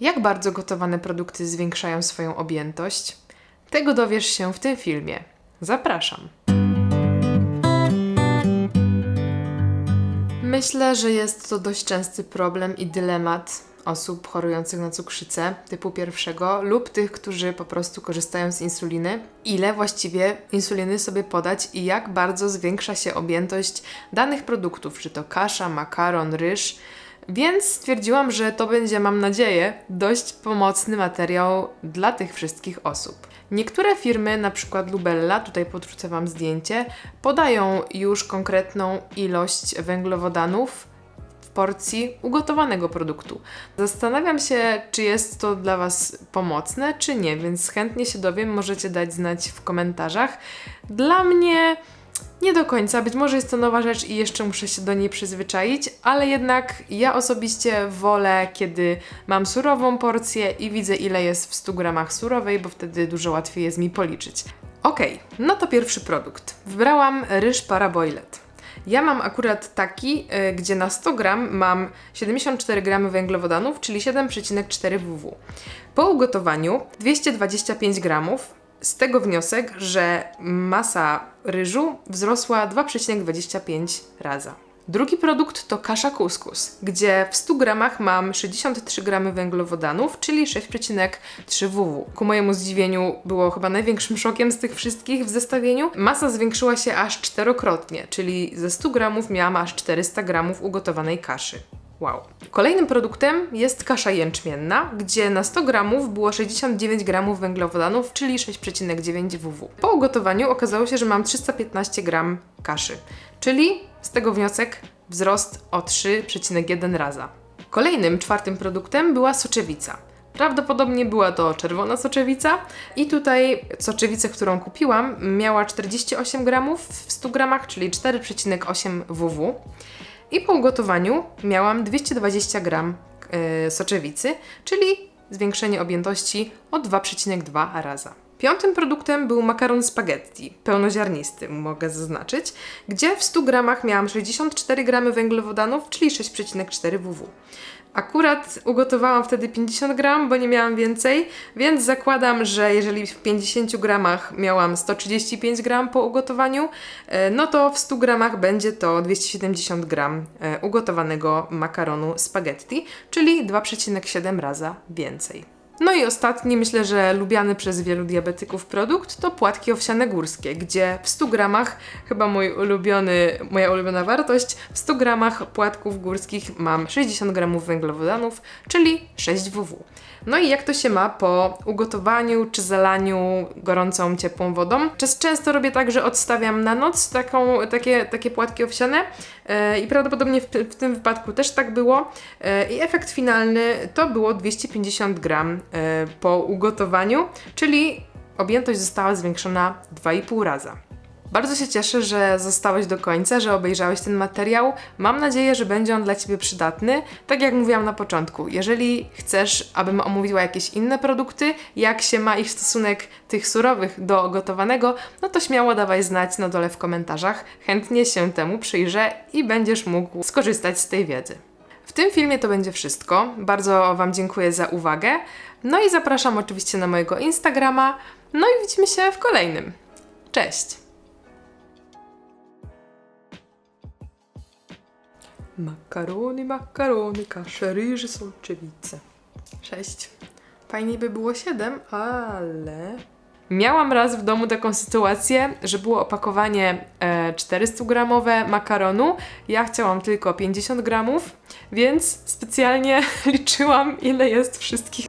Jak bardzo gotowane produkty zwiększają swoją objętość? Tego dowiesz się w tym filmie. Zapraszam. Myślę, że jest to dość częsty problem i dylemat osób chorujących na cukrzycę typu pierwszego lub tych, którzy po prostu korzystają z insuliny. Ile właściwie insuliny sobie podać i jak bardzo zwiększa się objętość danych produktów, czy to kasza, makaron, ryż. Więc stwierdziłam, że to będzie, mam nadzieję, dość pomocny materiał dla tych wszystkich osób. Niektóre firmy, na przykład Lubella, tutaj podrzucę Wam zdjęcie, podają już konkretną ilość węglowodanów w porcji ugotowanego produktu. Zastanawiam się, czy jest to dla Was pomocne, czy nie, więc chętnie się dowiem, możecie dać znać w komentarzach. Dla mnie nie do końca, być może jest to nowa rzecz i jeszcze muszę się do niej przyzwyczaić, ale jednak ja osobiście wolę, kiedy mam surową porcję i widzę ile jest w 100 gramach surowej, bo wtedy dużo łatwiej jest mi policzyć. Ok, no to pierwszy produkt. Wybrałam ryż paraboilet. Ja mam akurat taki, y, gdzie na 100 gram mam 74 gramy węglowodanów, czyli 7,4 ww. Po ugotowaniu 225 gramów, z tego wniosek, że masa ryżu wzrosła 2,25 raza. Drugi produkt to kasza kuskus, gdzie w 100 gramach mam 63 gramy węglowodanów, czyli 6,3 ww. Ku mojemu zdziwieniu było chyba największym szokiem z tych wszystkich w zestawieniu. Masa zwiększyła się aż czterokrotnie, czyli ze 100 gramów miałam aż 400 gramów ugotowanej kaszy. Wow. Kolejnym produktem jest kasza jęczmienna, gdzie na 100 gramów było 69 gramów węglowodanów, czyli 6,9 ww. Po ugotowaniu okazało się, że mam 315 gram kaszy, czyli z tego wniosek wzrost o 3,1 raza. Kolejnym, czwartym produktem była soczewica. Prawdopodobnie była to czerwona soczewica i tutaj soczewicę, którą kupiłam, miała 48 gramów w 100 gramach, czyli 4,8 ww. I po ugotowaniu miałam 220 gram yy, soczewicy, czyli zwiększenie objętości o 2,2 raza. Piątym produktem był makaron spaghetti, pełnoziarnisty, mogę zaznaczyć, gdzie w 100 gramach miałam 64 gramy węglowodanów, czyli 6,4 ww. Akurat ugotowałam wtedy 50 gram, bo nie miałam więcej, więc zakładam, że jeżeli w 50 gramach miałam 135 gram po ugotowaniu, e, no to w 100 gramach będzie to 270 gram e, ugotowanego makaronu spaghetti, czyli 2,7 raza więcej. No i ostatni, myślę, że lubiany przez wielu diabetyków produkt to płatki owsiane górskie, gdzie w 100 gramach, chyba mój ulubiony, moja ulubiona wartość, w 100 gramach płatków górskich mam 60 gramów węglowodanów, czyli 6 ww. No i jak to się ma po ugotowaniu czy zalaniu gorącą, ciepłą wodą? Często robię tak, że odstawiam na noc taką, takie, takie płatki owsiane e, i prawdopodobnie w, w tym wypadku też tak było. E, I efekt finalny to było 250 gram po ugotowaniu, czyli objętość została zwiększona 2,5 raza. Bardzo się cieszę, że zostałeś do końca, że obejrzałeś ten materiał. Mam nadzieję, że będzie on dla Ciebie przydatny. Tak jak mówiłam na początku, jeżeli chcesz, abym omówiła jakieś inne produkty, jak się ma ich stosunek tych surowych do gotowanego, no to śmiało dawaj znać na dole w komentarzach. Chętnie się temu przyjrzę i będziesz mógł skorzystać z tej wiedzy. W tym filmie to będzie wszystko. Bardzo Wam dziękuję za uwagę. No i zapraszam oczywiście na mojego Instagrama. No i widzimy się w kolejnym. Cześć! Makarony, makarony, kasze, ryży, soczewice. Sześć. Fajniej by było siedem, ale... Miałam raz w domu taką sytuację, że było opakowanie e, 400-gramowe makaronu. Ja chciałam tylko 50 gramów, więc specjalnie liczyłam, ile jest wszystkich